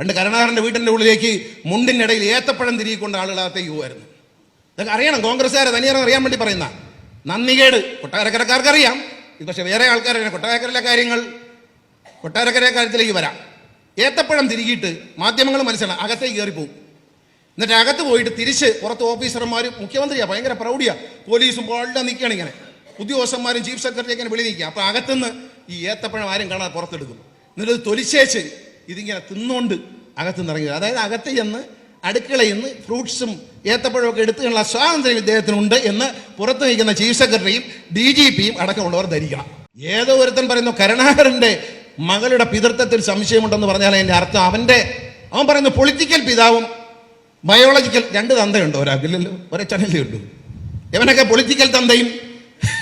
പണ്ട് കരുണാകരന്റെ വീട്ടിന്റെ ഉള്ളിലേക്ക് മുണ്ടിന്റെ ഇടയിൽ ഏത്തപ്പഴം തിരികൊണ്ട് ആളുകളകത്തേക്ക് പോകുമായിരുന്നു ഇതൊക്കെ അറിയണം കോൺഗ്രസ്സുകാരെ തനിയാറം അറിയാൻ വേണ്ടി പറയുന്ന. നന്ദികേട് കൊട്ടാരക്കരക്കാർക്ക് അറിയാം ഇത് പക്ഷേ വേറെ ആൾക്കാരെ കൊട്ടാരക്കരയിലെ കാര്യങ്ങൾ കൊട്ടാരക്കര കാര്യത്തിലേക്ക് വരാം. ഏത്തപ്പഴം തിരികിയിട്ട് മാധ്യമങ്ങൾ മനസ്സിലാണ് അകത്തേക്ക് കയറിപ്പോവും. എന്നിട്ട് അകത്ത് പോയിട്ട് തിരിച്ച് പുറത്ത് ഓഫീസർമാർ മുഖ്യമന്ത്രിയാ ഭയങ്കര പ്രൗഢിയാ. പോലീസും എല്ലാം നിൽക്കുകയാണ് ഇങ്ങനെ. ഉദ്യോഗസ്ഥന്മാരും ചീഫ് സെക്രട്ടറി ഇങ്ങനെ വിളി നിൽക്കുക അപ്പൊ അകത്തുനിന്ന് ഈ ഏത്തപ്പഴം ആരും കാണാതെ പുറത്തെടുക്കും. എന്നിട്ട് തൊലിച്ചേച്ച് ഇതിങ്ങനെ തിന്നുകൊണ്ട് അകത്ത് ഇറങ്ങി വരും. അതായത് അകത്ത് ചെന്ന് അടുക്കളയിൽ നിന്ന് ഫ്രൂട്ട്സും ഏത്തപ്പഴമൊക്കെ എടുത്തുള്ള സ്വാതന്ത്ര്യം ഇദ്ദേഹത്തിനുണ്ട് എന്ന് പുറത്തു നിൽക്കുന്ന ചീഫ് സെക്രട്ടറിയും ഡി ജി പിയും അടക്കമുള്ളവർ ധരിക്കണം. ഏതോ ഒരുത്തൻ പറയുന്നു കരുണാകരന്റെ മകളുടെ പിതൃത്വത്തിൽ സംശയമുണ്ടെന്ന് പറഞ്ഞാൽ അതിന്റെ അർത്ഥം അവന്റെ അവൻ പറയുന്നു പൊളിറ്റിക്കൽ പിതാവും ബയോളജിക്കൽ രണ്ട് തന്തയുണ്ടോ ഒരാൾക്കില്ലല്ലോ ചടലേ ഉള്ളൂ ഇവനൊക്കെ പൊളിറ്റിക്കൽ തന്തയും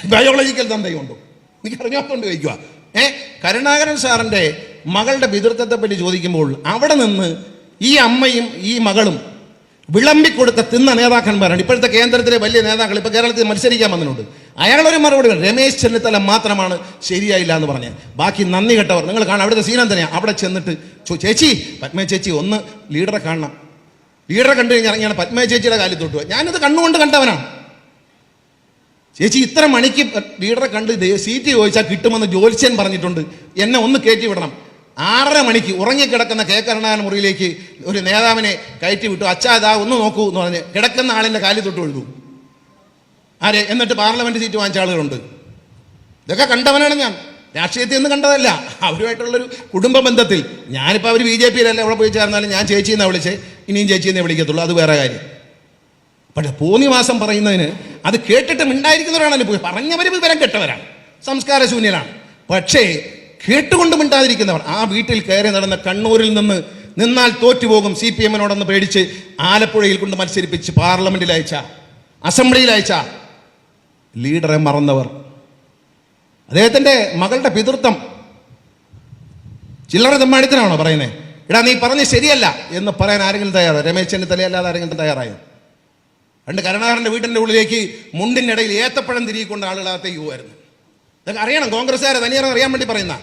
ബയോളജിക്കൽ തന്തയും ഉണ്ടോ. എനിക്ക് അറിഞ്ഞാത്തോണ്ട് ചോദിക്കുക ഏ കരുണാകരൻ സാറിന്റെ മകളുടെ പിതൃത്വത്തെ പറ്റി ചോദിക്കുമ്പോൾ അവിടെ നിന്ന് ഈ അമ്മയും ഈ മകളും വിളമ്പിക്കൊടുത്ത തിന്ന നേതാക്കന്മാരാണ്. ഇപ്പോഴത്തെ കേന്ദ്രത്തിലെ വലിയ നേതാക്കൾ ഇപ്പോൾ കേരളത്തിൽ മത്സരിക്കാൻ വന്നിട്ടുണ്ട്. അയാളൊരു മറുപടി. രമേശ് ചെന്നിത്തല മാത്രമാണ് ശരിയായില്ല എന്ന് പറഞ്ഞത് ബാക്കി നന്ദി കെട്ടവർ നിങ്ങൾ കാണാം അവിടുത്തെ സീനം തന്നെയാണ് അവിടെ ചെന്നിട്ട് ചേച്ചി പത്മ ചേച്ചി ഒന്ന് ലീഡറെ കാണണം. ലീഡറെ കണ്ടു കഴിഞ്ഞാൽ ഇറങ്ങിയാണ് പത്മ ചേച്ചിയുടെ കാലിൽ തൊട്ടുക ഞാനിത് കണ്ണുകൊണ്ട് കണ്ടവനാണ്. ചേച്ചി ഇത്ര മണിക്ക് ലീഡറെ കണ്ട് സീറ്റ് ചോദിച്ചാൽ കിട്ടുമെന്ന് ജോലിച്ചൻ പറഞ്ഞിട്ടുണ്ട്. എന്നെ ഒന്ന് കയറ്റി വിടണം. ആറര മണിക്ക് ഉറങ്ങിക്കിടക്കുന്ന കെ കരുണാകരൻ മുറിയിലേക്ക് ഒരു നേതാവിനെ കയറ്റി വിട്ടു അച്ഛാ ഇതാ ഒന്ന് നോക്കൂ എന്ന് പറഞ്ഞ് കിടക്കുന്ന ആളിന്റെ കാലിൽ തൊട്ട് ഒഴുകും. ആരെ? എന്നിട്ട് പാർലമെന്റ് സീറ്റ് വാങ്ങിച്ച ആളുകളുണ്ട്. ഇതൊക്കെ കണ്ടവനാണ് ഞാൻ. രാഷ്ട്രീയത്തിൽ നിന്ന് കണ്ടതല്ല. അവരുമായിട്ടുള്ളൊരു കുടുംബ ബന്ധത്തിൽ. ഞാനിപ്പോൾ അവർ ബി ജെ പിയിലല്ല എവിടെ പോയി ചേർന്നാലും ഞാൻ ചേച്ചി എന്നാണ് വിളിച്ചേ? ഇനിയും ചേച്ചി എന്നേ വിളിക്കത്തുള്ളൂ. അത് വേറെ കാര്യം. പക്ഷെ പൂന്നിവാസം പറയുന്നതിന് അത് കേട്ടിട്ട് പോയി പറഞ്ഞവർ വിവരം കെട്ടവരാണ്. സംസ്കാരശൂന്യനാണ് പക്ഷേ കേട്ടുകൊണ്ട് മിണ്ടാതിരിക്കുന്നവർ ആ വീട്ടിൽ കയറി നടന്ന കണ്ണൂരിൽ നിന്ന് നിന്നാൽ തോറ്റുപോകും. സി പി എമ്മിനോടൊന്ന് പേടിച്ച് ആലപ്പുഴയിൽ കൊണ്ട് മത്സരിപ്പിച്ച് പാർലമെന്റിൽ അയച്ച അസംബ്ലിയിൽ അയച്ച ലീഡറെ മറന്നവർ. അദ്ദേഹത്തിന്റെ മകളുടെ പിതൃത്വം. ചില്ലറ തെമ്മാടിത്തനാണോ പറയുന്നത് എടാ നീ പറഞ്ഞ് ശരിയല്ല എന്ന് പറയാൻ ആരെങ്കിലും തയ്യാറോ രമേശ് ചെന്നിത്തല അല്ലാതെ ആരെങ്കിലും തയ്യാറായോ? രണ്ട് കരുണാകരന്റെ വീട്ടിന്റെ ഉള്ളിലേക്ക് മുണ്ടിന്റെ ഇടയിൽ ഏത്തപ്പഴം തിരികൊണ്ട് ആളുകളകത്തേക്ക് പോകുമായിരുന്നു ഇതൊക്കെ അറിയണം കോൺഗ്രസ്സുകാരെ തനിയറിയാൻ അറിയാൻ വേണ്ടി പറയുന്ന.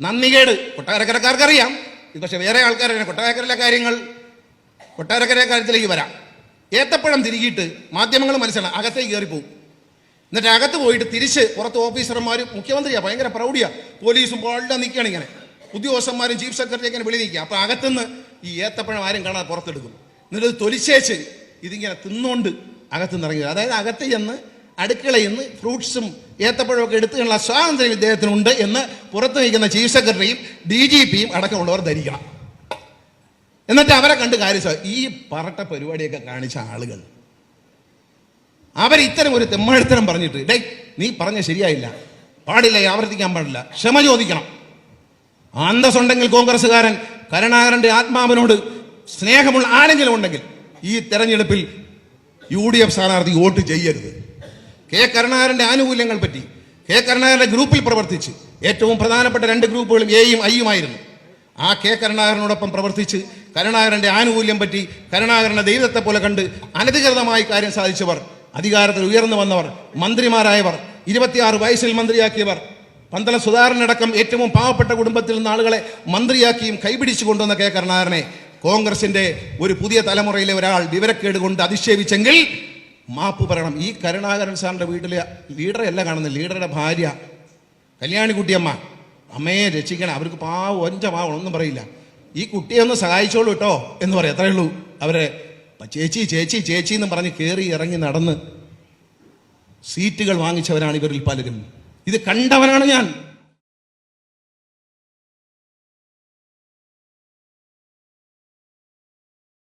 നന്ദികേട് കൊട്ടാരക്കരക്കാർക്ക് അറിയാം ഇത് പക്ഷേ വേറെ ആൾക്കാരെ കൊട്ടാരക്കരയിലെ കാര്യങ്ങൾ കൊട്ടാരക്കര കാര്യത്തിലേക്ക് വരാം. ഏത്തപ്പഴം തിരികിയിട്ട് മാധ്യമങ്ങൾ മനസ്സിലാണ് അകത്തേക്ക് കയറിപ്പോവും. എന്നിട്ട് അകത്ത് പോയിട്ട് തിരിച്ച് പുറത്ത് ഓഫീസർമാരും മുഖ്യമന്ത്രിയാ ഭയങ്കര പ്രൗഢിയാ. പോലീസും എല്ലാം നിൽക്കുകയാണ് ഇങ്ങനെ. ഉദ്യോഗസ്ഥന്മാരും ചീഫ് സെക്രട്ടറി ഇങ്ങനെ വിളി നിൽക്കുക. അപ്പോൾ അകത്തുനിന്ന് ഈ ഏത്തപ്പഴം ആരും കാണാതെ പുറത്തെടുക്കും. എന്നിട്ട് തൊലിച്ചേച്ച് ഇതിങ്ങനെ തിന്നുകൊണ്ട് അകത്തുനിന്ന് ഇറങ്ങി അതായത് അകത്ത് ചെന്ന് അടുക്കളയിൽ നിന്ന് ഫ്രൂട്ട്സും ഏത്തപ്പഴമൊക്കെ എടുത്തുള്ള സ്വാതന്ത്ര്യം ഇദ്ദേഹത്തിനുണ്ട് എന്ന് പുറത്തു നിൽക്കുന്ന ചീഫ് സെക്രട്ടറിയും ഡി ജി പിയും അടക്കമുള്ളവർ ധരിക്കണം. എന്നിട്ട് അവരെ കണ്ട് കാര്യം ഈ പറട്ട പരിപാടിയൊക്കെ കാണിച്ച ആളുകൾ. അവർ ഒരു തെമ്മാഴ്ത്തരം പറഞ്ഞിട്ട് ഡേ നീ പറഞ്ഞ ശരിയായില്ല. പാടില്ല ആവർത്തിക്കാൻ പാടില്ല. ക്ഷമ ചോദിക്കണം. അന്തസ്സുണ്ടെങ്കിൽ കോൺഗ്രസ്സുകാരൻ കരുണാകരന്റെ ആത്മാവിനോട് സ്നേഹമുള്ള ആരെങ്കിലും ഉണ്ടെങ്കിൽ ഈ തെരഞ്ഞെടുപ്പിൽ യു ഡി എഫ് സ്ഥാനാർത്ഥി വോട്ട് ചെയ്യരുത്. കെ കരുണാകരന്റെ ആനുകൂല്യങ്ങൾ പറ്റി കെ കരുണാകരന്റെ ഗ്രൂപ്പിൽ പ്രവർത്തിച്ച് ഏറ്റവും പ്രധാനപ്പെട്ട രണ്ട് ഗ്രൂപ്പുകളും എയും ഐയുമായിരുന്നു. ആ കെ കരുണാകരനോടൊപ്പം പ്രവർത്തിച്ച് കരുണാകരന്റെ ആനുകൂല്യം പറ്റി കരുണാകരന്റെ ദൈവത്തെ പോലെ കണ്ട് അനധികൃതമായി കാര്യം സാധിച്ചവർ അധികാരത്തിൽ ഉയർന്നു വന്നവർ മന്ത്രിമാരായവർ ഇരുപത്തിയാറ് വയസ്സിൽ മന്ത്രിയാക്കിയവർ പന്തളം സുധാകരനടക്കം ഏറ്റവും പാവപ്പെട്ട കുടുംബത്തിൽ നിന്ന് ആളുകളെ മന്ത്രിയാക്കിയും കൈപിടിച്ചു കൊണ്ടുവന്ന കെ കരുണാകരനെ കോൺഗ്രസിന്റെ ഒരു പുതിയ തലമുറയിലെ ഒരാൾ വിവരക്കേട് കൊണ്ട് അധിക്ഷേപിച്ചെങ്കിൽ മാപ്പ് പറയണം. ഈ കരുണാകരൻ സാറിന്റെ വീട്ടിലെ ലീഡറെ അല്ല കാണുന്നത്. ലീഡറുടെ ഭാര്യ. കല്യാണിക്കുട്ടിയമ്മ. അമ്മയെ രക്ഷിക്കണം. അവർക്ക് പാവം ഒഞ്ച പാവം ഒന്നും പറയില്ല. ഈ കുട്ടിയെ ഒന്ന് സഹായിച്ചോളൂ കേട്ടോ എന്ന് പറയാം. അത്രേ ഉള്ളൂ. അവരെ ചേച്ചി ചേച്ചി ചേച്ചി എന്ന് പറഞ്ഞ് കയറി ഇറങ്ങി നടന്ന് സീറ്റുകൾ വാങ്ങിച്ചവരാണ് ഇവരിൽ പലരും. ഇത് കണ്ടവനാണ് ഞാൻ.